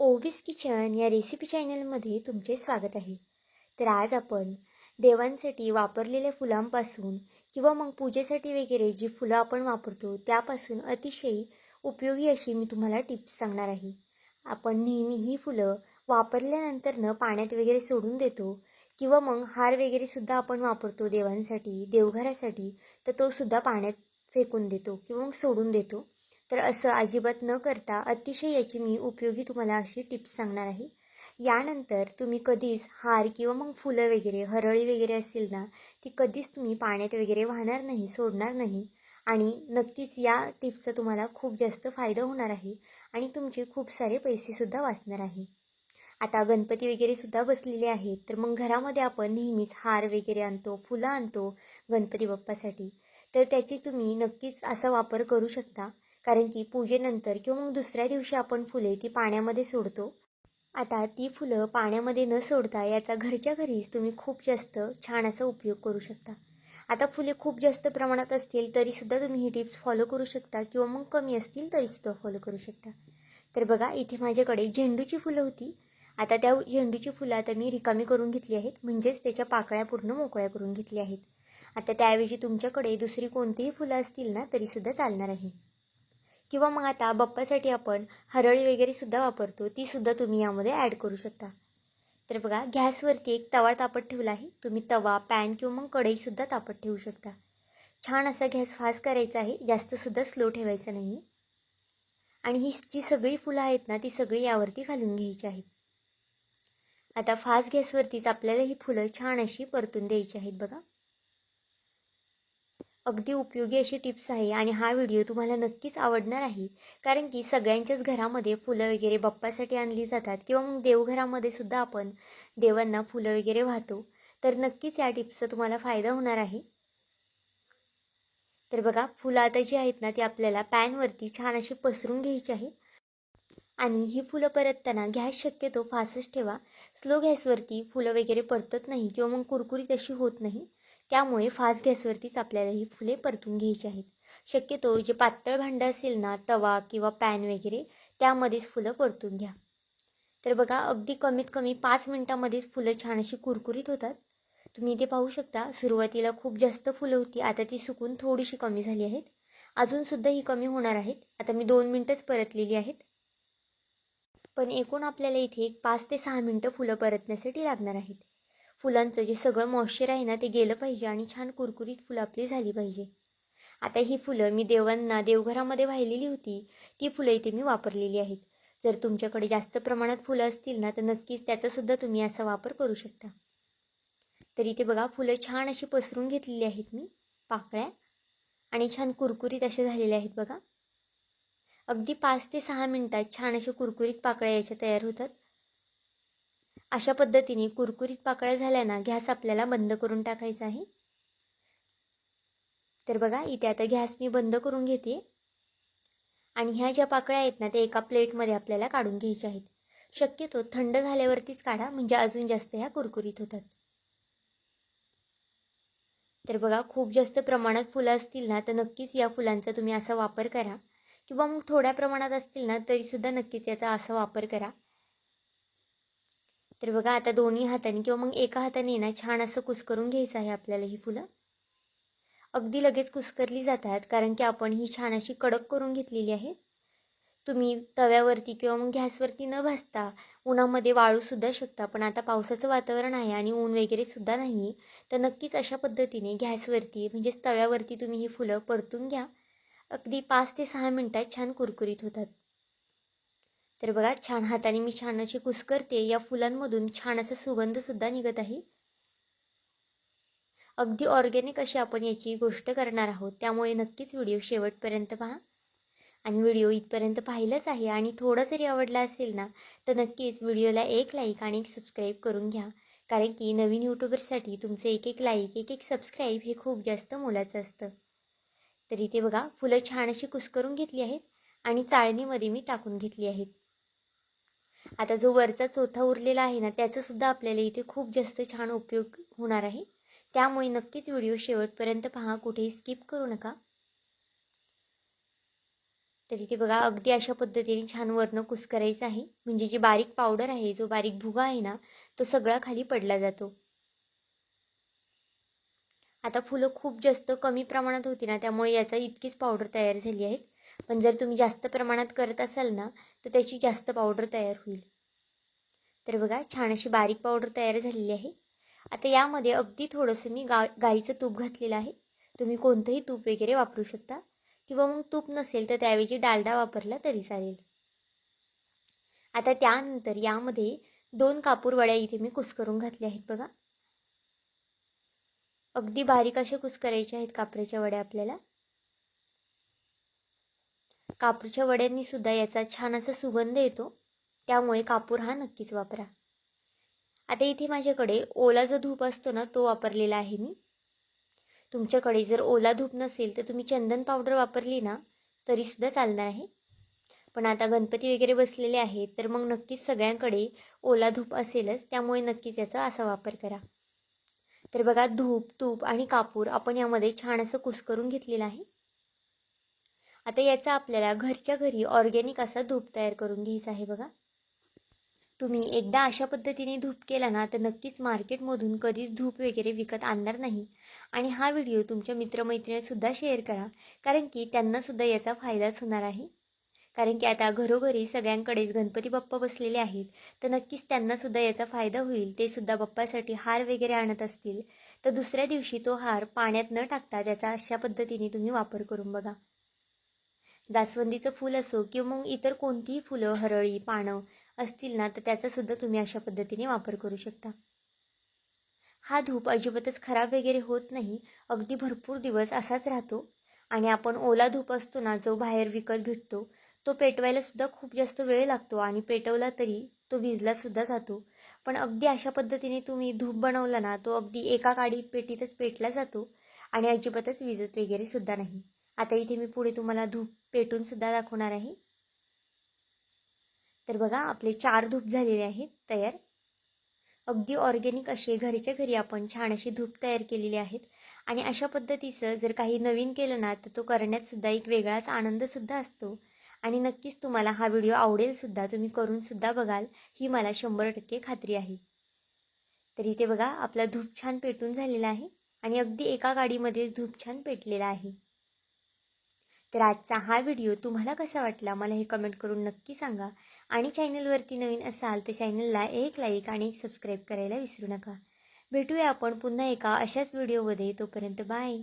ओवीस kitchen या recipe चॅनलमध्ये तुमचे स्वागत आहे. तर आज आपण देवांसाठी वापरलेल्या फुलांपासून किंवा मग पूजेसाठी वगैरे जी फुलं आपण वापरतो त्यापासून अतिशय उपयोगी अशी मी तुम्हाला टिप्स सांगणार आहे. आपण नेहमी ही फुलं वापरल्यानंतरनं पाण्यात वगैरे सोडून देतो किंवा मग हार वगैरे सुद्धा आपण वापरतो देवांसाठी देवघरासाठी तर तो सुद्धा पाण्यात फेकून देतो किंवा मग सोडून देतो. तर असं अजिबात न करता अतिशय याची मी उपयोगी तुम्हाला अशी टिप्स सांगणार आहे. यानंतर तुम्ही कधीच हार किंवा मग फुलं वगैरे हरळी वगैरे असेल ना ती कधीच तुम्ही पाण्यात वगैरे वाहणार नाही सोडणार नाही. आणि नक्कीच या टिप्सचा तुम्हाला खूप जास्त फायदा होणार आहे आणि तुमचे खूप सारे पैसेसुद्धा वाचणार आहे. आता गणपती वगैरे सुद्धा बसलेले आहेत तर मग घरामध्ये आपण नेहमीच हार वगैरे आणतो फुलं आणतो गणपती बाप्पासाठी. तर त्याची तुम्ही नक्कीच असा वापर करू शकता. कारण की पूजेनंतर किंवा मग दुसऱ्या दिवशी आपण फुले ती पाण्यामध्ये सोडतो. आता ती फुलं पाण्यामध्ये न सोडता याचा घरच्या घरीच तुम्ही खूप जास्त छान असा उपयोग करू शकता. आता फुले खूप जास्त प्रमाणात असतील तरीसुद्धा तुम्ही ही टिप्स फॉलो करू शकता किंवा मग कमी असतील तरीसुद्धा फॉलो करू शकता. तर बघा इथे माझ्याकडे झेंडूची फुलं होती. आता त्या झेंडूची फुलं आता मी रिकामी करून घेतली आहेत. म्हणजेच त्याच्या पाकळ्या पूर्ण मोकळ्या करून घेतल्या आहेत. आता त्याऐवजी तुमच्याकडे दुसरी कोणतीही फुलं असतील ना तरीसुद्धा चालणार आहे. किंवा मग आता बाप्पासाठी आपण हरळी वगैरे सुद्धा वापरतो तीसुद्धा तुम्ही यामध्ये ॲड करू शकता. तर बघा गॅसवरती एक तवा तापत ठेवला आहे. तुम्ही तवा पॅन किंवा मग कढईसुद्धा तापत ठेवू शकता. छान असा गॅस फास्ट करायचा आहे. जास्तसुद्धा स्लो ठेवायचा नाही आणि ही जी सगळी फुलं आहेत ना ती सगळी यावरती घालून घ्यायची आहेत. आता फास्ट गॅसवरतीच आपल्याला ही फुलं छान अशी परतून द्यायची आहेत बघा. अगदी उपयोगी अशी टिप्स आहे आणि हा व्हिडिओ तुम्हाला नक्कीच आवडणार आहे. कारण की सगळ्यांच्याच घरामध्ये फुलं वगैरे बाप्पासाठी आणली जातात किंवा मग देवघरामध्ये सुद्धा आपण देवांना फुलं वगैरे वाहतो. तर नक्कीच या टिप्सचा तुम्हाला फायदा होणार आहे. तर बघा फुलं आता जी आहेत ना ती आपल्याला पॅनवरती छान अशी पसरून घ्यायची आहे. आणि ही फुलं परतताना गॅस शक्यतो फासच ठेवा. स्लो गॅसवरती फुलं वगैरे परतत नाही किंवा मग कुरकुरीत अशी होत नाही. त्यामुळे फास्ट गॅसवरतीच आपल्याला ही फुले परतून घ्यायची आहेत. शक्यतो जे पातळ भांडं असेल ना तवा किंवा पॅन वगैरे त्यामध्येच फुलं परतून घ्या. तर बघा अगदी कमीत कमी पाच मिनटामध्येच फुलं छान अशी कुरकुरीत होतात. तुम्ही इथे पाहू शकता सुरुवातीला खूप जास्त फुलं होती आता ती सुकून थोडीशी कमी झाली आहेत. अजूनसुद्धा ही कमी होणार आहेत. आता मी दोन मिनटंच परतलेली आहेत. पण एकूण आपल्याला इथे एक पाच ते सहा मिनटं फुलं परतण्यासाठी लागणार आहेत. फुलांचं जे सगळं मॉइश्चर आहे ना ते गेलं पाहिजे आणि छान कुरकुरीत फुलं आपली झाली पाहिजे. आता ही फुलं मी देवांना देवघरामध्ये वाहिलेली होती ती फुलं इथे मी वापरलेली आहेत. जर तुमच्याकडे जास्त प्रमाणात फुलं असतील ना तर नक्कीच त्याचासुद्धा तुम्ही असा वापर करू शकता. तर इथे बघा फुलं छान अशी पसरून घेतलेली आहेत मी पाकळ्या. आणि छान कुरकुरीत असे झालेले आहेत बघा. अगदी पाच ते सहा मिनटात छान असे कुरकुरीत पाकळ्या याच्या तयार होतात. अशा पद्धतीने कुरकुरीत पाकळ्या झाल्या ना गॅस आपल्याला बंद करून टाकायचा आहे. तर बघा इथे आता गॅस मी बंद करून घेते. आणि ह्या ज्या पाकळ्या आहेत ना त्या एका प्लेटमध्ये आपल्याला काढून घ्यायच्या आहेत. शक्यतो थंड झाल्यावरतीच काढा म्हणजे अजून जास्त ह्या कुरकुरीत होतात. तर बघा खूप जास्त प्रमाणात फुलं असतील ना तर नक्कीच या फुलांचा तुम्ही असा वापर करा. किंवा मग थोड्या प्रमाणात असतील ना तरीसुद्धा नक्कीच याचा असा वापर करा. तर बघा आता दोन्ही हाताने किंवा मग एका हाताने ना छान असं कुस्करून घ्यायचं आहे आपल्याला ही फुलं. अगदी लगेच कुस्करली जातात कारण की आपण ही छान अशी कडक करून घेतलेली आहे. तुम्ही तव्यावरती किंवा मग गॅसवरती न भाजता उन्हामध्ये वाळूसुद्धा शकता पण आता पावसाचं वातावरण आहे आणि ऊन वगैरे सुद्धा नाही तर नक्कीच अशा पद्धतीने गॅसवरती म्हणजेच तव्यावरती तुम्ही ही फुलं परतून घ्या. अगदी पाच ते सहा मिनटात छान कुरकुरीत होतात. तर बघा छान हाताने मी छान अशी कुस्करते या फुलांमधून छान असा सुगंधसुद्धा निघत आहे. अगदी ऑर्गॅनिक अशी आपण याची गोष्ट करणार आहोत. त्यामुळे नक्कीच व्हिडिओ शेवटपर्यंत पहा. आणि व्हिडिओ इथपर्यंत पाहिलंच आहे आणि थोडं जरी आवडला असेल ना तर नक्कीच व्हिडिओला एक लाईक आणि एक सबस्क्राईब करून घ्या. कारण की नवीन यूट्यूबरसाठी तुमचं एक एक लाईक एक एक सबस्क्राईब हे खूप जास्त मोलाचं असतं. तर इथे बघा फुलं छान अशी कुस्करून घेतली आहेत आणि चाळणीमध्ये मी टाकून घेतली आहेत. आता जो वरचा चोथा उरलेला आहे ना त्याचासुद्धा आपल्याला इथे खूप जास्त छान उपयोग होणार आहे. त्यामुळे नक्कीच व्हिडिओ शेवटपर्यंत पहा कुठेही स्किप करू नका. तर इथे बघा अगदी अशा पद्धतीने छान वरनं कुस्करायचं आहे. म्हणजे जी बारीक पावडर आहे जो बारीक भुगा आहे ना तो सगळा खाली पडला जातो. आता फुलं खूप जास्त कमी प्रमाणात होती ना त्यामुळे याचा इतकीच पावडर तयार झाली आहे. पण जर तुम्ही जास्त प्रमाणात करत असाल ना तर त्याची जास्त पावडर तयार होईल. तर बघा छान अशी बारीक पावडर तयार झालेली आहे. आता यामध्ये अगदी थोडंसं मी गा गाईचं तूप घातलेलं आहे. तुम्ही कोणतंही तूप वगैरे वापरू शकता. किंवा मग तूप नसेल तर त्याऐवजी डालडा वापरला तरी चालेल. आता त्यानंतर यामध्ये दोन कापूर वड्या इथे मी कुस्करून घातल्या आहेत बघा. अगदी बारीक अशा कुस्करायच्या आहेत कापराच्या वड्या आपल्याला. कापूरच्या वड्यांनीसुद्धा याचा छान असा सुगंध येतो. त्यामुळे कापूर हा नक्कीच वापरा. आता इथे माझ्याकडे ओला जो धूप असतो ना तो वापरलेला आहे मी. तुमच्याकडे जर ओला धूप नसेल तर तुम्ही चंदन पावडर वापरली ना तरीसुद्धा चालणार आहे. पण आता गणपती वगैरे बसलेले आहेत तर मग नक्कीच सगळ्यांकडे ओला धूप असेलच त्यामुळे नक्कीच याचा असा वापर करा. तर बघा धूप तूप आणि कापूर आपण यामध्ये छान असं कुस्करून घेतलेलं आहे. आता याचा आपल्याला घरच्या घरी ऑर्गॅनिक असा धूप तयार करून घ्यायचा आहे बघा. तुम्ही एकदा अशा पद्धतीने धूप केला ना तर नक्कीच मार्केटमधून कधीच धूप वगैरे विकत आणणार नाही. आणि हा व्हिडिओ तुमच्या मित्रमैत्रिणीसुद्धा शेअर करा कारण की त्यांनासुद्धा याचा फायदाच होणार आहे. कारण की आता घरोघरी सगळ्यांकडेच गणपती बाप्पा बसलेले आहेत तर नक्कीच त्यांनासुद्धा याचा फायदा होईल. ते सुद्धा बाप्पासाठी हार वगैरे आणत असतील तर दुसऱ्या दिवशी तो हार पाण्यात न टाकता त्याचा अशा पद्धतीने तुम्ही वापर करून बघा. जास्वंदीचं फूल असो किंवा मग इतर कोणतीही फुलं हरळी पानं असतील ना तर त्याचासुद्धा तुम्ही अशा पद्धतीने वापर करू शकता. हा धूप अजिबातच खराब वगैरे होत नाही. अगदी भरपूर दिवस असाच राहतो. आणि आपण ओला धूप असतो ना जो बाहेर विकत भेटतो तो पेटवायलासुद्धा खूप जास्त वेळ लागतो आणि पेटवला तरी तो भिजलासुद्धा जातो. पण अगदी अशा पद्धतीने तुम्ही धूप बनवला ना तो अगदी एका काडी पेटीतच पेटला जातो आणि अजिबातच विजत वगैरे सुद्धा नाही. आता इथे मी पुढे तुम्हाला धूप पेटून सुद्धा दाखवणार आहे. तर बघा आपले चार धूप झालेले आहेत तयार. अगदी ऑर्गॅनिक असे घरच्या घरी आपण छान अशी धूप तयार केलेली आहेत. आणि अशा पद्धतीचं जर काही नवीन केलं ना तर तो करण्यातसुद्धा एक वेगळाच आनंदसुद्धा असतो. आणि नक्कीच तुम्हाला हा व्हिडिओ आवडेलसुद्धा तुम्ही करूनसुद्धा बघाल ही मला शंभर टक्के खात्री आहे. तर इथे बघा आपला धूप छान पेटून झालेला आहे. आणि अगदी एका गाडीमध्ये धूप छान पेटलेला आहे. तर आजचा हा व्हिडिओ तुम्हाला कसा वाटला मला हे कमेंट करून नक्की सांगा. आणि चॅनलवरती नवीन असाल तर चॅनलला एक लाईक आणि एक सबस्क्राईब करायला विसरू नका. भेटूया आपण पुन्हा एका अशाच व्हिडिओमध्ये तोपर्यंत बाय